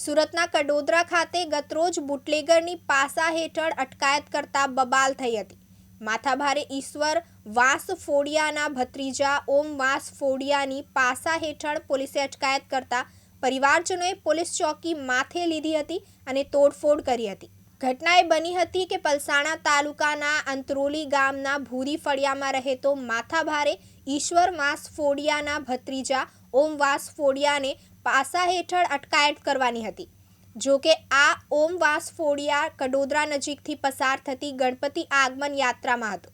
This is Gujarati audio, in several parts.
સુરતના કડોદરા ખાતે ગતરોજ બુટલેગરની પાસા હેઠળ અટકાયત કરતા બબાલ થઈ હતી. માથાભારે ઈશ્વર, વાસ ફોડિયાના ભત્રીજા ઓમ વાસ ફોડિયાની પાસા હેઠળ પોલીસે અટકાયત કરતા પરિવારજનોએ પોલીસ ચોકી માથે લીધી હતી અને તોડફોડ કરી હતી. ઘટના એ બની હતી કે પલસાણા તાલુકાના અંતરોલી ગામના ભૂરી ફળિયામાં રહેતો માથાભારે ઈશ્વર વાસ ફોડિયાના ભત્રીજા ઓમ વાસ ફોડિયાને પાસા હેઠળ અટકાયત કરવાની હતી. જો કે આ ઓમ વાસ ફોડિયા કડોદરા નજીકથી પસાર થતી ગણપતિ આગમન યાત્રામાં હતો.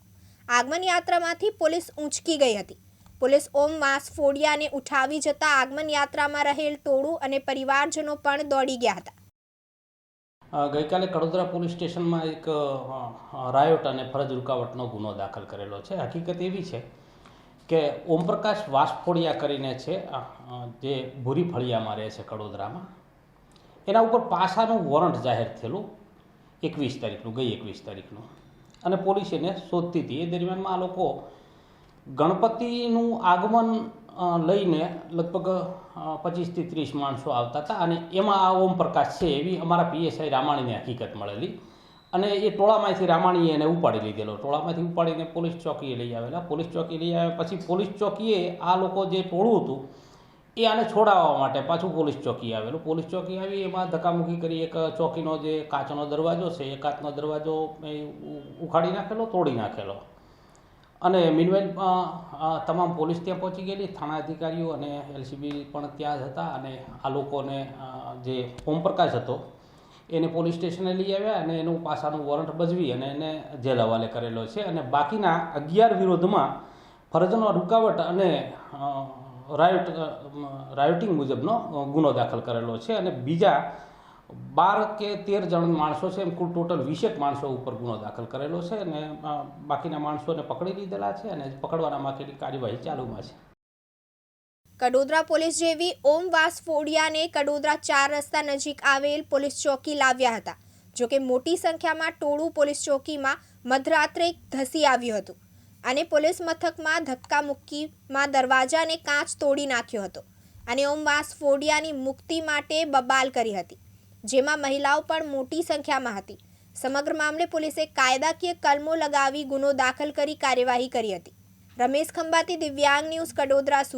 આગમન યાત્રામાંથી પોલીસ ઊંચકી ગઈ હતી. પોલીસ ઓમ વાસ ફોડિયાને ઉઠાવી જતા આગમન યાત્રામાં રહેલ ટોળું અને પરિવારજનો પણ દોડી ગયા હતા. ગઈકાલે કડોદરા પોલીસ સ્ટેશનમાં એક રાયોટ અને ફરજ રૂકાવટનો ગુનો દાખલ કરેલો છે. હકીકત એવી છે કે ઓમપ્રકાશ વાસફોડિયા કરીને છે જે ભૂરી ફળિયામાં રહે છે કડોદરામાં, એના ઉપર પાસાનું વોરંટ જાહેર થયેલું એકવીસ તારીખનું, ગઈ એકવીસ તારીખનું. અને પોલીસ એને શોધતી હતી. એ દરમિયાનમાં આ લોકો ગણપતિનું આગમન લઈને લગભગ પચીસથી ત્રીસ માણસો આવતા હતા. અને એમાં આ ઓમપ્રકાશ છે એવી અમારા પીએસઆઈ રામાણીને હકીકત મળેલી. અને એ ટોળામાંથી રામાણીએ એને ઉપાડી લીધેલો. ટોળામાંથી ઉપાડીને પોલીસ ચોકીએ લઈ આવેલા. પોલીસ ચોકી લઈ આવ્યા પછી પોલીસ ચોકીએ આ લોકો જે ટોળું હતું, એ આને છોડાવવા માટે પાછું પોલીસ ચોકી આવેલું. પોલીસ ચોકી આવી, એમાં ધક્કામુક્કી કરી એક ચોકીનો જે કાચનો દરવાજો છે, એ કાચનો દરવાજો ઉખાડી નાખેલો, તોડી નાખેલો. અને મીનવેલ તમામ પોલીસ ત્યાં પહોંચી ગયેલી. થાણા અધિકારીઓ અને એલસીબી પણ ત્યાં જ હતા અને આ લોકોને જે ઓમપ્રકાશ હતો એને પોલીસ સ્ટેશને લઈ આવ્યા અને એનું પાસાનું વોરંટ બજવી અને એને જેલ હવાલે કરેલો છે. અને બાકીના અગિયાર વિરોધમાં ફરજનો રૂકાવટ અને રાયોટ રાયોટિંગ મુજબનો ગુનો દાખલ કરેલો છે. અને બીજા બાર કે તેર જણ માણસો છે એમ કુલ ટોટલ વીસેક માણસો ઉપર ગુનો દાખલ કરેલો છે અને બાકીના માણસોને પકડી લીધેલા છે અને પકડવાના માટેની કાર્યવાહી ચાલુમાં છે. કડોદરા પોલીસ જેવી ઓમ વાસ ફોડિયાને કડોદરા ચાર રસ્તા નજીક આવેલ પોલીસ ચોકી લાવ્યા હતા. જોકે મોટી સંખ્યામાં ટોળું પોલીસ ચોકીમાં મધરાત્રે ધસી આવ્યું હતું અને પોલીસ મથકમાં ધક્કા મુક્કીમાં દરવાજાને કાચ તોડી નાખ્યો હતો અને ઓમ વાસ ફોડિયાની મુક્તિ માટે બબાલ કરી હતી, જેમાં મહિલાઓ પણ મોટી સંખ્યામાં હતી. સમગ્ર મામલે પોલીસે કાયદાકીય કલમો લગાવી ગુનો દાખલ કરી કાર્યવાહી કરી હતી. રમેશ ખંભાતી, દિવ્યાંગ ન્યૂઝ, કડોદરા